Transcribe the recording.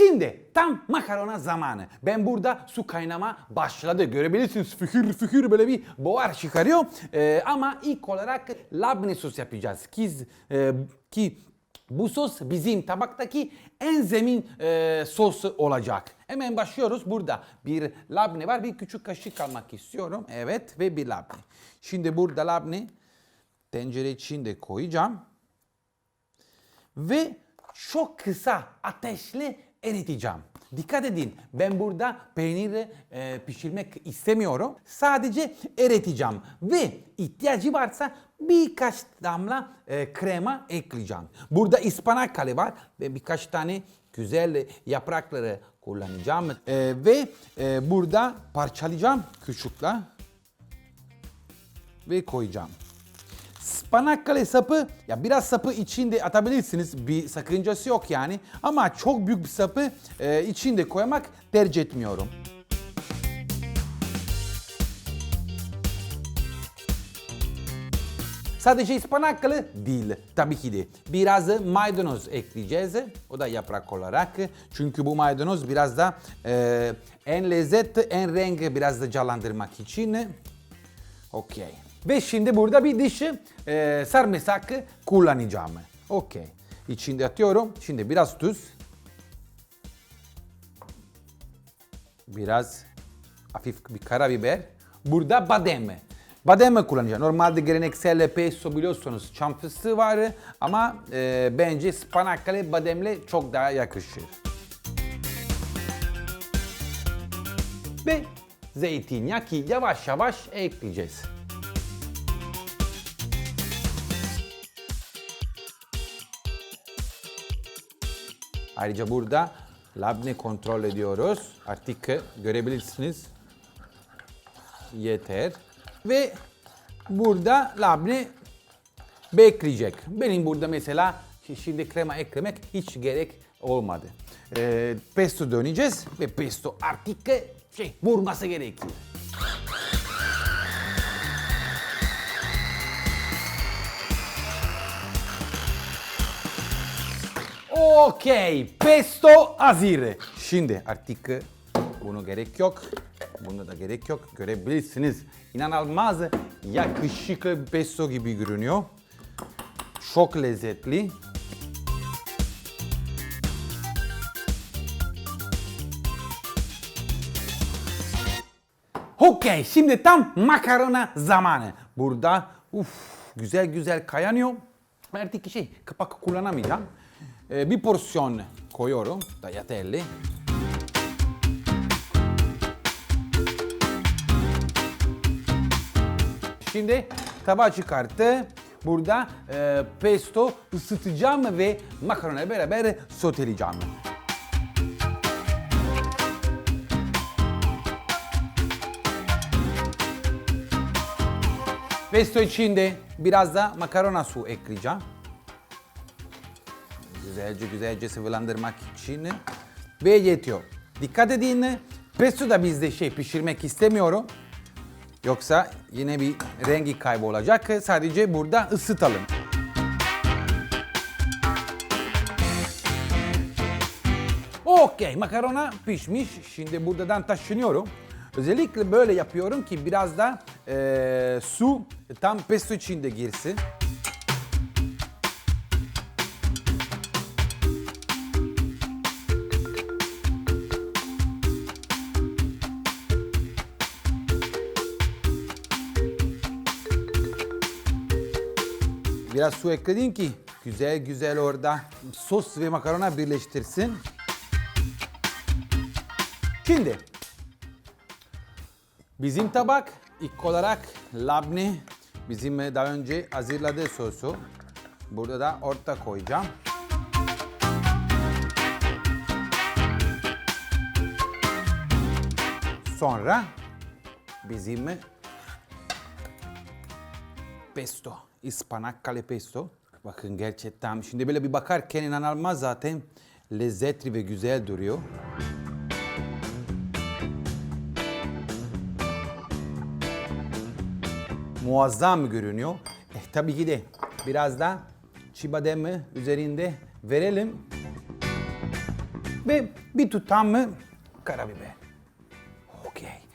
Şimdi tam makarona zamanı. Ben burada su kaynama başladı. Görebilirsiniz fühür fühür böyle bir buhar çıkarıyor. Ee, ama ilk olarak labne sos yapacağız. Ki, e, ki bu sos bizim tabaktaki en zemin e, sos olacak. Hemen başlıyoruz. Burada bir labne var. Bir küçük kaşık almak istiyorum. Evet ve bir labne. Şimdi burada labne tencere içinde koyacağım. Ve çok kısa ateşle eriteceğim. Dikkat edin ben burada peyniri e, pişirmek istemiyorum. Sadece eriteceğim ve ihtiyacı varsa birkaç damla e, krema ekleyeceğim. Burada ıspanakkale var ve birkaç tane güzel yaprakları kullanacağım. E, ve e, burada parçalayacağım küçükler ve koyacağım. Spanakkale sapı ya biraz sapı içinde atabilirsiniz. Bir sakıncası yok yani. Ama çok büyük bir sapı e, içinde koymak tercih etmiyorum. Sadece ıspanakkale değil tabii ki de. Biraz maydanoz ekleyeceğiz. O da yaprak olarak. Çünkü bu maydanoz biraz da e, en lezzet, en renk biraz da canlandırmak için. Okey. Ve şimdi burada bir diş e, sarımsak kullanacağım. Okey. İçinde atıyorum. Şimdi biraz tuz. Biraz hafif bir karabiber. Burada badem. Badem kullanacağım. Normalde geleneksel pesto biliyorsunuz çam fıstığı var ama e, bence spanakkale bademle çok daha yakışır. Ve zeytinyağı yavaş yavaş ekleyeceğiz. Ayrıca burada labne kontrol ediyoruz. Artık görebilirsiniz. Yeter. Ve burada labne bekleyecek. Benim burada mesela şimdi krema eklemek hiç gerek olmadı. Ee, pesto döneceğiz ve pesto artık şey vurması gerekiyor. Okey, pesto hazır. Şimdi artık bunu gerek yok. Bunu da gerek yok. Görebilirsiniz. İnanılmaz yakışıklı bir pesto gibi görünüyor. Çok lezzetli. Okey, şimdi tam makarona zamanı. Burada uf, güzel güzel kayanıyor. Artık şey, kapak kullanamayacağım. Ee, bir porsiyon koyuyorum. Tagliatelle. Şimdi tabağı çıkarttı. Burada e, pesto ısıtacağım ve makarona beraber soteleyeceğim. Pesto içinde biraz da makarona su ekleyeceğim. Güzelce güzelce sıvılandırmak için ve yetiyor. Dikkat edin pesto da bizde şey pişirmek istemiyorum. Yoksa yine bir rengi kaybolacak. Sadece burada ısıtalım. Okey makarona pişmiş. Şimdi buradan taşınıyorum. Özellikle böyle yapıyorum ki biraz da eee, su tam pesto içinde girsin. Biraz su ekledim ki güzel güzel orada sos ve makarona birleştirsin. Şimdi bizim tabak ilk olarak labne bizim daha önce hazırladığı sosu. Burada da orta koyacağım. Sonra bizim pesto, ıspanakkale pesto. Bakın gerçekten şimdi böyle bir bakarken inanılmaz zaten lezzetli ve güzel duruyor. Muazzam görünüyor. Eh, tabii ki de biraz da çiğ bademi üzerinde verelim. ve bir tutam karabiber. Okey.